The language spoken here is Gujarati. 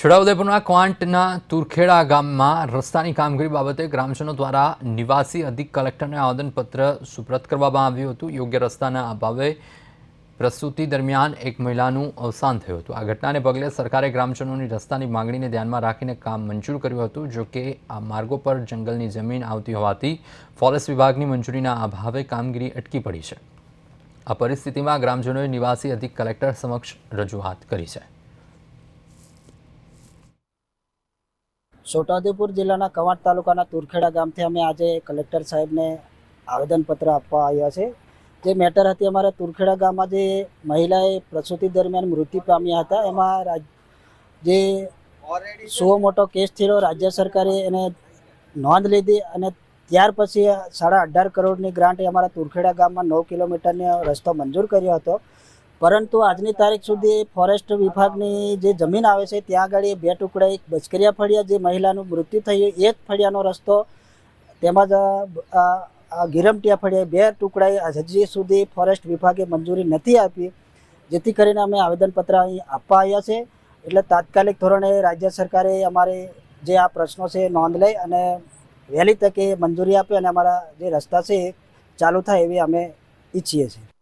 છોટાઉદેપુરના ક્વાંટના તુરખેડા ગામમાં રસ્તાની કામગીરી બાબતે ગ્રામજનો દ્વારા નિવાસી અધિક કલેક્ટરને આવેદનપત્ર સુપ્રત કરવામાં આવ્યું હતું. યોગ્ય રસ્તાના અભાવે પ્રસૂતિ દરમિયાન એક મહિલાનું અવસાન થયું હતું. આ ઘટનાને પગલે સરકારે ગ્રામજનોની રસ્તાની માંગણીને ધ્યાનમાં રાખીને કામ મંજૂર કર્યું હતું, જો કે આ માર્ગો પર જંગલની જમીન આવતી હોવાથી ફોરેસ્ટ વિભાગની મંજૂરીના અભાવે કામગીરી અટકી પડી છે. આ પરિસ્થિતિમાં ગ્રામજનોએ નિવાસી અધિક કલેક્ટર સમક્ષ રજૂઆત કરી છે. છોટાઉદેપુર જિલ્લાના કવાંટ તાલુકાના તુરખેડા ગામથી અમે આજે કલેક્ટર સાહેબને આવેદનપત્ર આપવા આવ્યા છે. જે મેટર હતી અમારા તુરખેડા ગામમાં જે મહિલાએ પ્રસૂતિ દરમિયાન મૃત્યુ પામ્યા હતા, એમાં જે સો મોટો કેસ થયેલો રાજ્ય સરકારે એને નોંધ લીધી અને ત્યાર પછી સાડા અઢાર કરોડની ગ્રાન્ટ અમારા તુરખેડા ગામમાં નવ કિલોમીટરનો રસ્તો મંજૂર કર્યો હતો. પરંતુ આજની તારીખ સુધી ફોરેસ્ટ વિભાગની જે જમીન આવે છે, ત્યાં આગળ એ બે ટુકડા, એક બચકરિયા ફળિયા જે મહિલાનું મૃત્યુ થયું, એ જ ફળિયાનો રસ્તો, તેમજ ગિરમટિયા ફળિયા બે ટુકડાએ હજી સુધી ફોરેસ્ટ વિભાગે મંજૂરી નથી આપી, જેથી કરીને અમે આવેદનપત્ર અહીં આપવા આવ્યા છે. એટલે તાત્કાલિક ધોરણે રાજ્ય સરકારે અમારે જે આ પ્રશ્નો છે નોંધ લઈ અને વહેલી તકે મંજૂરી આપે અને અમારા જે રસ્તા છે એ ચાલુ થાય એવી અમે ઈચ્છીએ છીએ.